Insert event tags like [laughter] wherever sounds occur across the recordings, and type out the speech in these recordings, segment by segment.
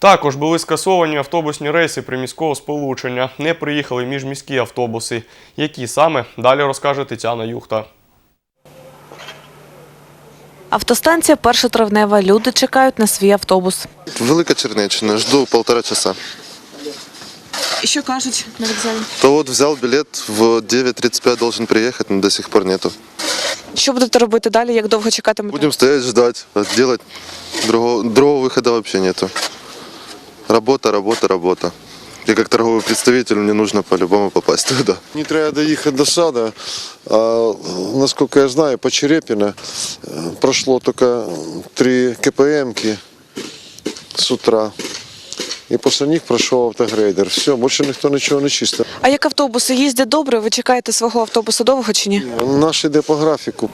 Також були скасовані автобусні рейси приміського сполучення. Не приїхали міжміські автобуси. Які саме далі розкаже Тетяна Юхта. Автостанція першотравнева. Люди чекають на свій автобус. Велика Чернеччина, жду полтора часа. І що кажуть на вокзалі? То вот взял билет, в 9.35 должен приехать, но до сих пор нету. Що будете робити далі? Як довго чекатимете? Будем стоять, ждать, а делать другого, другого выхода вообще нету. Работа, работа, работа. Я как торговый представитель, мне нужно по-любому попасть туда. Не треба доїхати до сада. А, насколько я знаю, по Черепіна е, пройшло тільки три КПМки з утра. І після них пройшов автогрейдер. Все, більше ніхто нічого не чистив. А як автобуси їздять добре? Ви чекаєте свого автобуса довго чи ні? Наш іде по графіку.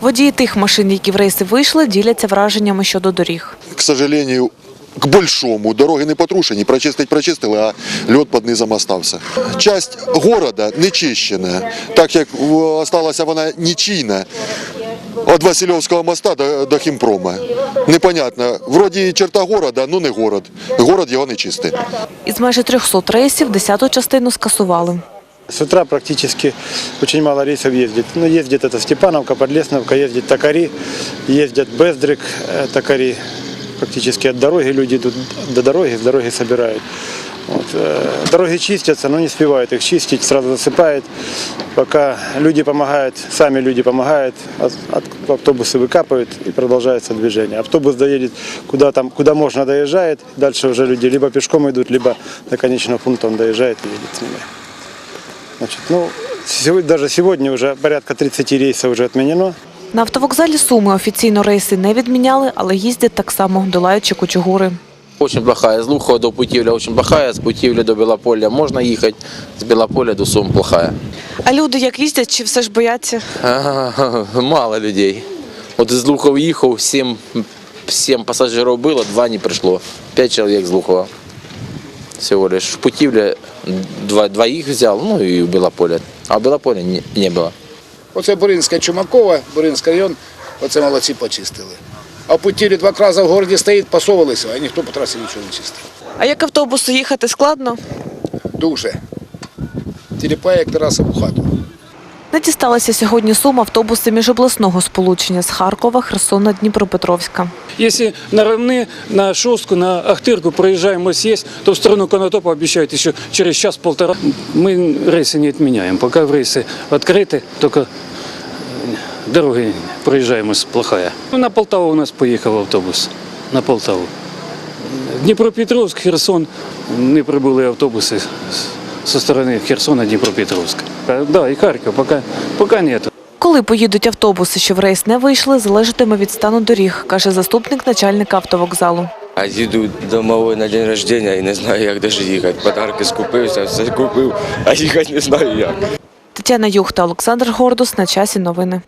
Водії тих машин, які в рейси вийшли, діляться враженнями щодо доріг. к сожалению, к большому. Дороги не потрушені, прочистить прочистили, а льот під низом остався. Часть города не чищена, так як осталася вона нічийна. Від Васильовського моста до, до Хімпрома. Непонятно. Вроді черта города, ну не город. Город його не чистий. Із майже 300 рейсів десяту частину скасували. С утра практически очень мало рейсов ездит. Ну, ездит это Степановка, Подлесновка, ездит Токари, ездят Бездрик, э, Токари. Практически от дороги люди идут до дороги, с дороги собирают. Вот, э, дороги чистятся, но не успевают их чистить, сразу засыпает. Пока люди помогают, сами люди помогают, автобусы выкапывают и продолжается движение. Автобус доедет куда, там, куда можно доезжает, дальше уже люди либо пешком идут, либо до конечного пункта он доезжает и едет с ними. Значит, ну, сегодня, даже сегодня уже порядка 30 рейсов уже отменено. На автовокзалі Суми офіційно рейси не відміняли, але їздять так само, долаючи кучугури. Очень плохая. З Лухова до Путівля очень плохая, з Путівля до Білополя можна їхати, з Білополя до Сум плохая. А люди як їздять, чи все ж бояться? А, [laughs] Мало людей. От з Лухова їхав, сім, сім пасажирів було, два не прийшло. П'ять чоловік з Лухова. Всього лиш. В Путівлі два, двоїх взяв, ну і в Білополя. А в Білополі не, не було. Оце Буринська Чумакова, Буринський район, оце молодці почистили. А в Путілі два рази в городі стоїть, пасовувалися, а ніхто по трасі нічого не чистив. А як автобусу їхати складно? Дуже. Тіліпає, як Тараса в хату. Не дісталися сьогодні Сум автобуси міжобласного сполучення з Харкова, Херсона, Дніпропетровська. Если на равны, на шостку, на Ахтырку проезжаем съесть, то в сторону Конотопа обещают еще через час-полтора. Мы рейсы не отменяем. Пока рейсы открыты, только э, дороги проезжаем плохая. Ну, На Полтаву у нас поехал автобус. На Полтаву. Дніпропетровськ, Херсон, не прибули автобуси з- со стороны Херсона, Дніпропетровська. Да, и Харьков, пока, пока нет. Коли поїдуть автобуси, що в рейс не вийшли, залежатиме від стану доріг, каже заступник начальника автовокзалу. А їду до малої на день рождення і не знаю, як даже їхати. Подарки скупився, все купив, а їхати не знаю як. Тетяна Юхта, Олександр Гордус. На часі новини.